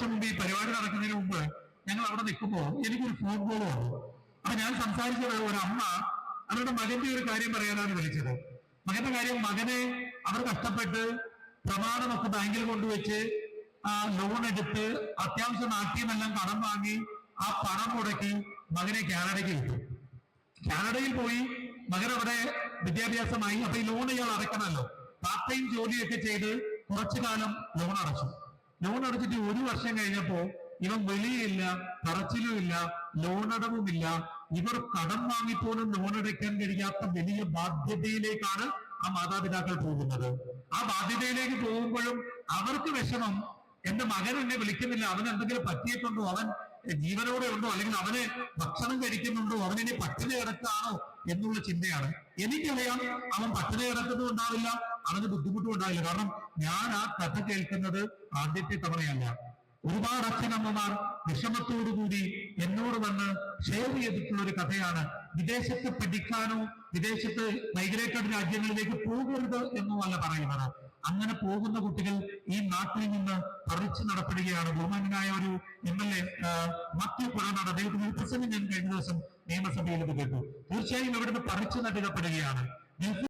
വർഷം മുമ്പ് ഈ പരിപാടി നടക്കുന്നതിന് മുമ്പ് ഞങ്ങൾ അവിടെ നിൽക്കുമ്പോൾ എനിക്കൊരു ഫോൺ കോൾ വന്നു. അപ്പൊ ഞാൻ സംസാരിച്ചത് ഒരു അമ്മ അവരുടെ മകന്റെ ഒരു കാര്യം പറയാനാണ് വിളിച്ചത്. മകന്റെ കാര്യം മകനെ അവർ കഷ്ടപ്പെട്ട് പ്രമാണമൊക്കെ ബാങ്കിൽ കൊണ്ടുവച്ച് ആ ലോൺ എടുത്ത് അത്യാവശ്യം നാട്യമെല്ലാം കടം വാങ്ങി ആ പണം മുടക്കി മകനെ കാനഡയ്ക്ക് വിട്ടു. കാനഡയിൽ പോയി മകൻ അവിടെ വിദ്യാഭ്യാസമായി. അപ്പൊ ഈ ലോൺ ഇയാൾ അടയ്ക്കണമല്ലോ. പാർട്ട് ടൈം ജോലിയൊക്കെ ചെയ്ത് കുറച്ചു കാലം ലോൺ അടച്ചു. ലോൺ അടച്ചിട്ട് ഒരു വർഷം കഴിഞ്ഞപ്പോ ഇവൻ വെളിയില്ല പറച്ചിലും ഇല്ല ലോൺ അടവുമില്ല ഇവർ കടം വാങ്ങിപ്പോലും ലോൺ അടയ്ക്കാൻ കഴിയാത്ത വലിയ ബാധ്യതയിലേക്കാണ് ആ മാതാപിതാക്കൾ പോകുന്നത്. ആ ബാധ്യതയിലേക്ക് പോകുമ്പോഴും അവർക്ക് വിഷമം എന്റെ മകൻ എന്നെ വിളിക്കുന്നില്ല അവൻ എന്തെങ്കിലും പറ്റിയിട്ടുണ്ടോ? അവൻ ജീവനോടെ ഉണ്ടോ? അല്ലെങ്കിൽ അവനെ ഭക്ഷണം കഴിക്കുന്നുണ്ടോ? അവൻ ഇനി പട്ടിണി കിടക്കാണോ എന്നുള്ള ചിന്തയാണ്. എനിക്കറിയാം അവൻ പട്ടിണി കിടക്കുന്നതും ഉണ്ടാവില്ല അവന് ബുദ്ധിമുട്ടും ഉണ്ടാവില്ല. കാരണം ഞാൻ ആ കഥ കേൾക്കുന്നത് ആദ്യത്തെ തവണയല്ല. ഒരുപാട് അച്ഛനമ്മമാർ വിഷമത്തോടുകൂടി എന്നോട് വന്ന് ഷെയർ ചെയ്തിട്ടുള്ള ഒരു കഥയാണ്. വിദേശത്ത് പഠിക്കാനോ വിദേശത്ത് മൈഗ്രേറ്റഡ് രാജ്യങ്ങളിലേക്ക് പോകരുത് എന്നോ അല്ല പറയുന്നത്. അങ്ങനെ പോകുന്ന കുട്ടികൾ ഈ നാട്ടിൽ നിന്ന് പറിച്ചു നടപ്പെടുകയാണ്. ബഹുമാനായ ഒരു M L A Mathew Puzhanad അദ്ദേഹത്തിന് ഒരു പ്രസംഗം ഞാൻ കഴിഞ്ഞ ദിവസം നിയമസഭയിൽ ഇത് കേട്ടു. തീർച്ചയായും അവിടുന്ന് പറിച്ചു നടുകപ്പെടുകയാണ്.